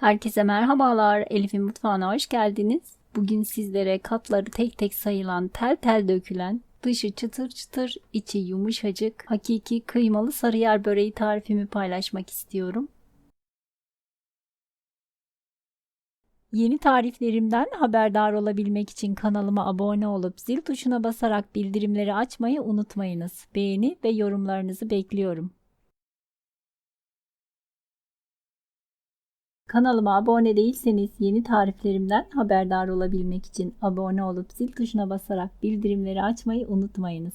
Herkese merhabalar. Elif'in mutfağına hoş geldiniz. Bugün sizlere katları tek tek sayılan, tel tel dökülen, dışı çıtır çıtır, içi yumuşacık, hakiki kıymalı sarıyer böreği tarifimi paylaşmak istiyorum. Yeni tariflerimden haberdar olabilmek için kanalıma abone olup zil tuşuna basarak bildirimleri açmayı unutmayınız. Beğeni ve yorumlarınızı bekliyorum. Kanalıma abone değilseniz yeni tariflerimden haberdar olabilmek için abone olup zil tuşuna basarak bildirimleri açmayı unutmayınız.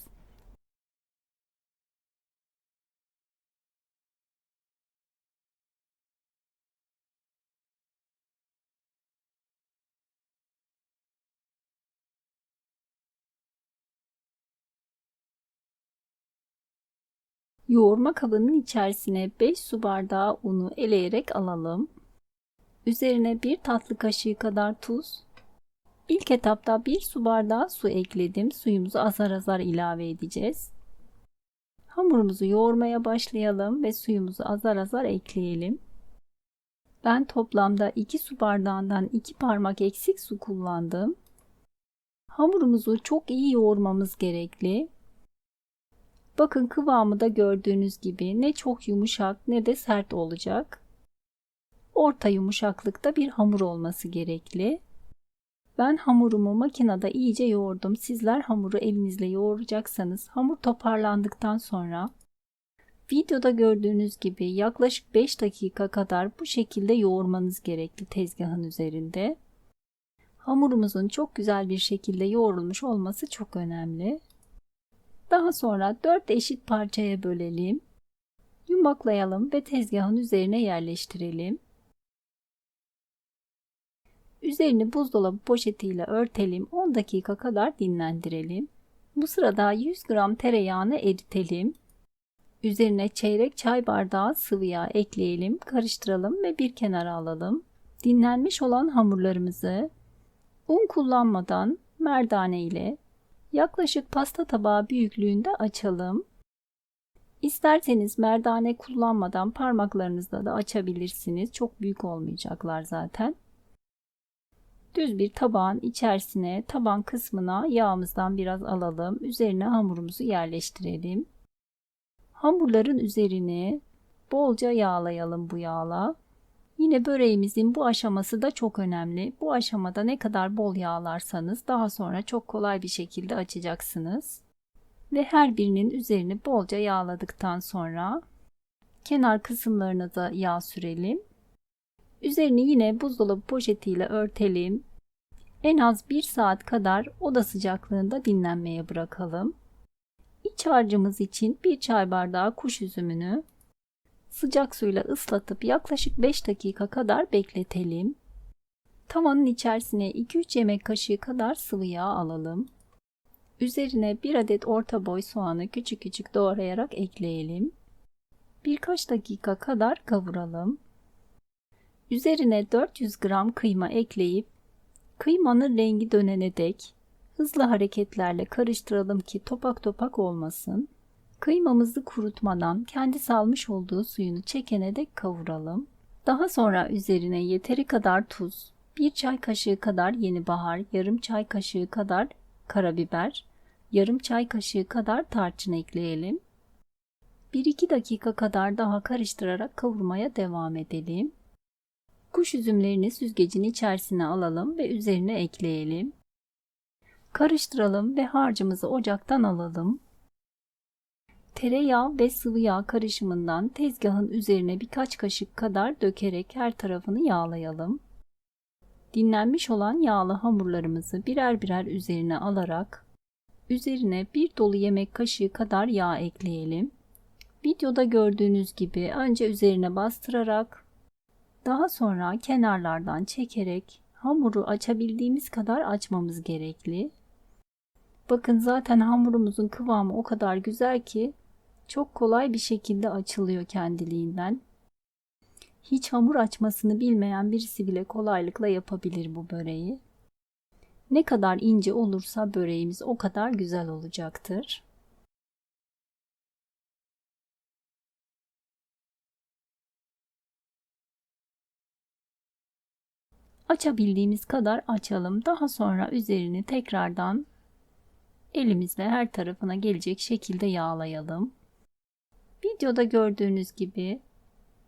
Yoğurma kabının içerisine 5 su bardağı unu eleyerek alalım. Üzerine bir tatlı kaşığı kadar tuz. İlk etapta bir su bardağı su ekledim. Suyumuzu azar azar ilave edeceğiz. Hamurumuzu yoğurmaya başlayalım ve suyumuzu azar azar ekleyelim. Ben toplamda 2 su bardağından 2 parmak eksik su kullandım. Hamurumuzu çok iyi yoğurmamız gerekli. Bakın kıvamı da gördüğünüz gibi ne çok yumuşak ne de sert olacak orta yumuşaklıkta bir hamur olması gerekli. Ben hamurumu makinede iyice yoğurdum. Sizler hamuru elinizle yoğuracaksanız hamur toparlandıktan sonra videoda gördüğünüz gibi yaklaşık 5 dakika kadar bu şekilde yoğurmanız gerekli tezgahın üzerinde. Hamurumuzun çok güzel bir şekilde yoğrulmuş olması çok önemli. Daha sonra 4 eşit parçaya bölelim. Yumaklayalım ve tezgahın üzerine yerleştirelim. Üzerini buzdolabı poşetiyle örtelim. 10 dakika kadar dinlendirelim. Bu sırada 100 gram tereyağını eritelim. Üzerine çeyrek çay bardağı sıvı yağ ekleyelim, karıştıralım ve bir kenara alalım. Dinlenmiş olan hamurlarımızı un kullanmadan merdane ile yaklaşık pasta tabağı büyüklüğünde açalım. İsterseniz merdane kullanmadan parmaklarınızla da açabilirsiniz. Çok büyük olmayacaklar zaten. Düz bir tabağın içerisine taban kısmına yağımızdan biraz alalım. Üzerine hamurumuzu yerleştirelim. Hamurların üzerini bolca yağlayalım bu yağla. Yine böreğimizin bu aşaması da çok önemli. Bu aşamada ne kadar bol yağlarsanız daha sonra çok kolay bir şekilde açacaksınız. Ve her birinin üzerini bolca yağladıktan sonra kenar kısımlarına da yağ sürelim. Üzerini yine buzdolabı poşetiyle örtelim. En az 1 saat kadar oda sıcaklığında dinlenmeye bırakalım. İç harcımız için 1 çay bardağı kuş üzümünü sıcak suyla ıslatıp yaklaşık 5 dakika kadar bekletelim. Tavanın içerisine 2-3 yemek kaşığı kadar sıvı yağ alalım. Üzerine 1 adet orta boy soğanı küçük küçük doğrayarak ekleyelim. Birkaç dakika kadar kavuralım. Üzerine 400 gram kıyma ekleyip kıymanın rengi dönene dek hızlı hareketlerle karıştıralım ki topak topak olmasın. Kıymamızı kurutmadan kendi salmış olduğu suyunu çekene dek kavuralım. Daha sonra üzerine yeteri kadar tuz, 1 çay kaşığı kadar yeni bahar, yarım çay kaşığı kadar karabiber, yarım çay kaşığı kadar tarçın ekleyelim. 1-2 dakika kadar daha karıştırarak kavurmaya devam edelim. Kuş üzümlerini süzgecin içerisine alalım ve üzerine ekleyelim. Karıştıralım ve harcımızı ocaktan alalım. Tereyağı ve sıvı yağ karışımından tezgahın üzerine birkaç kaşık kadar dökerek her tarafını yağlayalım. Dinlenmiş olan yağlı hamurlarımızı birer birer üzerine alarak üzerine bir dolu yemek kaşığı kadar yağ ekleyelim. Videoda gördüğünüz gibi önce üzerine bastırarak daha sonra kenarlardan çekerek hamuru açabildiğimiz kadar açmamız gerekli. Bakın zaten hamurumuzun kıvamı o kadar güzel ki çok kolay bir şekilde açılıyor kendiliğinden. Hiç hamur açmasını bilmeyen birisi bile kolaylıkla yapabilir bu böreği. Ne kadar ince olursa böreğimiz o kadar güzel olacaktır. Açabildiğimiz kadar açalım. Daha sonra üzerini tekrardan elimizle her tarafına gelecek şekilde yağlayalım. Videoda gördüğünüz gibi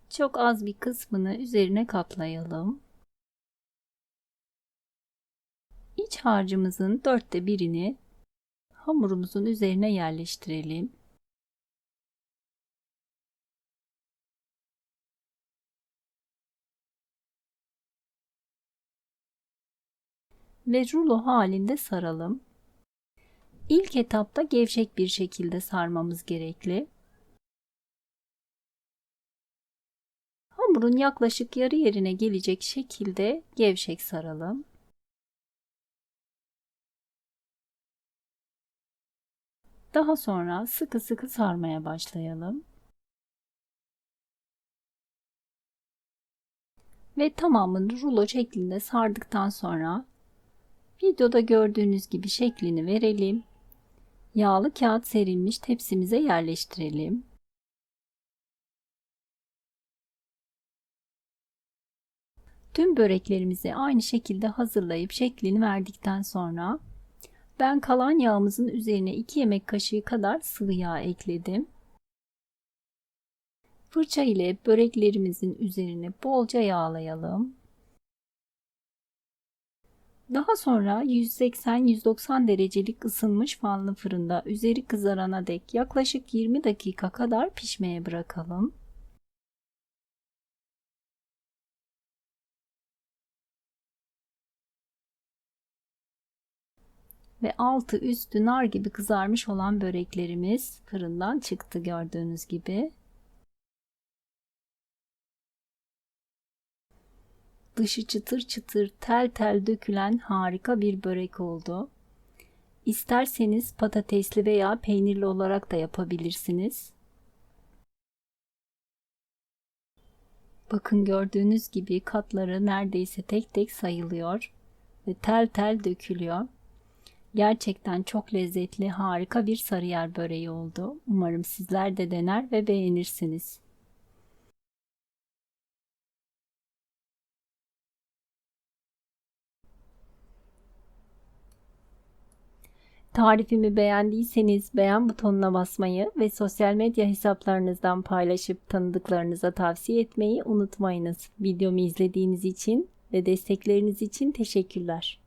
çok az bir kısmını üzerine katlayalım. İç harcımızın dörtte birini hamurumuzun üzerine yerleştirelim. Ve rulo halinde saralım. İlk etapta gevşek bir şekilde sarmamız gerekli. Hamurun yaklaşık yarı yerine gelecek şekilde gevşek saralım. Daha sonra sıkı sıkı sarmaya başlayalım. Ve tamamını rulo şeklinde sardıktan sonra videoda gördüğünüz gibi şeklini verelim. Yağlı kağıt serilmiş tepsimize yerleştirelim. Tüm böreklerimizi aynı şekilde hazırlayıp şeklini verdikten sonra ben kalan yağımızın üzerine 2 yemek kaşığı kadar sıvı yağ ekledim. Fırça ile böreklerimizin üzerine bolca yağlayalım. Daha sonra 180-190 derecelik ısınmış fanlı fırında üzeri kızarana dek yaklaşık 20 dakika kadar pişmeye bırakalım. Ve altı üstü nar gibi kızarmış olan böreklerimiz fırından çıktı gördüğünüz gibi. Dışı çıtır çıtır tel tel dökülen harika bir börek oldu. İsterseniz patatesli veya peynirli olarak da yapabilirsiniz. Bakın gördüğünüz gibi katları neredeyse tek tek sayılıyor ve tel tel dökülüyor. Gerçekten çok lezzetli, harika bir sarıyer böreği oldu. Umarım sizler de dener ve beğenirsiniz. Tarifimi beğendiyseniz beğen butonuna basmayı ve sosyal medya hesaplarınızdan paylaşıp tanıdıklarınıza tavsiye etmeyi unutmayınız. Videomu izlediğiniz için ve destekleriniz için teşekkürler.